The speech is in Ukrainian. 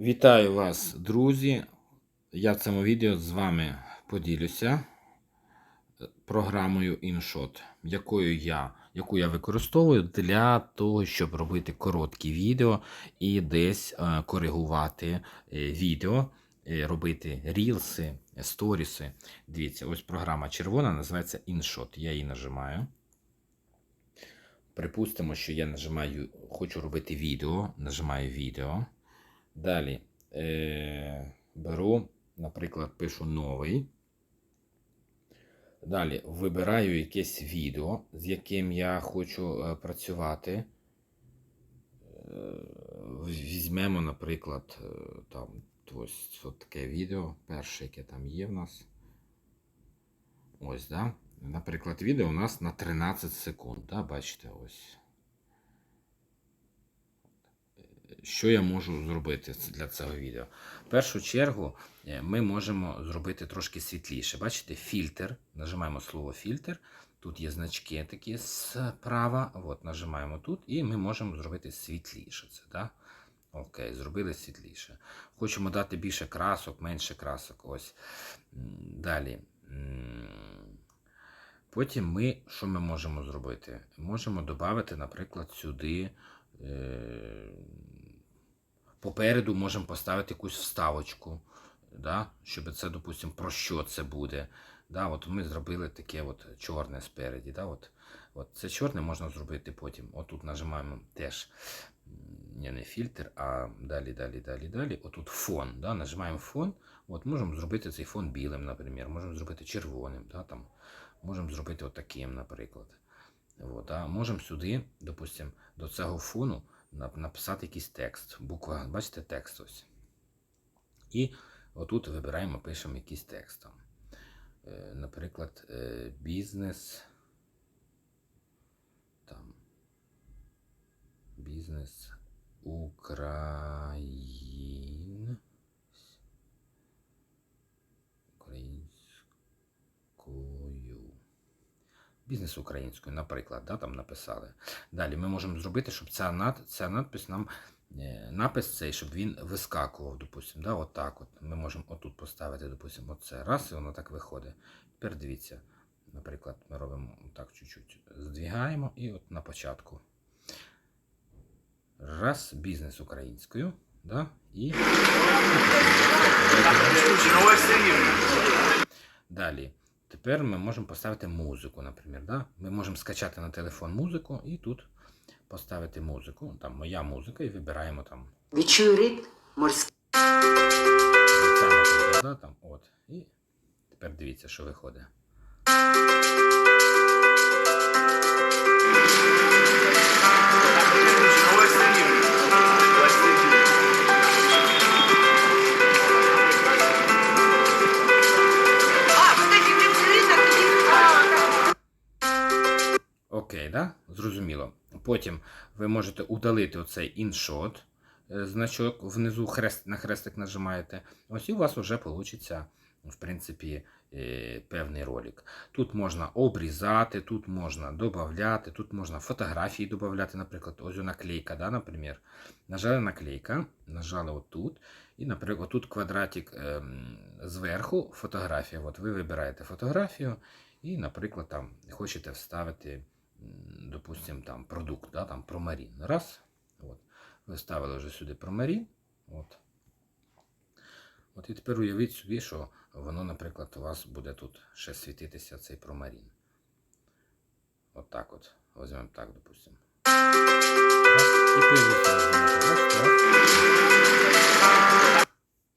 Вітаю вас, друзі! Я в цьому відео з вами поділюся програмою InShot, якою я, яку я використовую для того, щоб робити короткі відео і десь е, коригувати е, відео, е, робити рілси, сторіси. Дивіться, ось програма червона називається InShot. Я її нажимаю. Припустимо, що я нажимаю, хочу робити відео, нажимаю відео. Далі е, беру, наприклад, пишу новий. Далі вибираю якесь відео, з яким я хочу е, працювати. Е, візьмемо, наприклад, е, там ось от таке відео, перше, яке там є в нас. Ось, да? Наприклад, відео у нас на 13 секунд. Да? Бачите, ось. Що я можу зробити для цього відео? В першу чергу е, ми можемо зробити трошки світліше. Бачите, фільтр. Нажимаємо слово фільтр. Тут є значки такі справа. От, нажимаємо тут, і ми можемо зробити світліше. Це, да? Окей, зробили світліше. Хочемо дати більше красок, менше красок. Ось. Далі. Потім ми, що ми можемо зробити? Можемо додати, наприклад, сюди. Попереду можемо поставити якусь вставочку, да? щоб це, допустимо, про що це буде. Да? От Ми зробили таке от чорне спереді. Да? От, от Це чорне можна зробити потім. Отут нажимаємо теж не, не фільтр, а далі, далі, далі, далі. Отут фон. Да? Нажимаємо фон. От Можемо зробити цей фон білим, наприклад. Можемо зробити червоним. Да? Там. Можемо зробити отаким, наприклад. От, да? Можемо сюди, допустимо, до цього фону написати якийсь текст. Буква, бачите, текст ось. І отут вибираємо, пишемо якийсь текст. Е, Наприклад, е, бізнес. Там. Бізнес Україн. Українською. Бізнес українською, наприклад, да, там написали. Далі ми можемо зробити, щоб ця над, ця надпис нам е, напис цей, щоб він вискакував, допустимо. Да, отак от. Ми можемо отут поставити, допустимо, оце. Раз, і воно так виходить. Тепер дивіться, наприклад, ми робимо так чуть-чуть. Здвігаємо і от на початку. Раз, бізнес українською. Да, і... Далі. Тепер ми можемо поставити музику, наприклад. Да? Ми можемо скачати на телефон музику і тут поставити музику. Там моя музика, і вибираємо там. Відчую ритм морський. Да? там, от. І тепер дивіться, що виходить. Окей, да? Зрозуміло. Потім ви можете удалити оцей іншот, значок внизу хрест, на хрестик нажимаєте. Ось і у вас вже вийде, в принципі, е, певний ролик. Тут можна обрізати, тут можна додати, тут можна фотографії додати, наприклад, ось наклейка, да, наприклад. Нажали наклейка, нажали отут. І, наприклад, тут квадратик ем, зверху фотографія. От ви вибираєте фотографію і, наприклад, там хочете вставити, допустим, там продукт, да, там промарін. Раз. От. Ви ставили вже сюди промарін. От. От І тепер уявіть собі, що воно, наприклад, у вас буде тут ще світитися цей промарін. От так от. Візьмемо так, допустимо. І пилюся.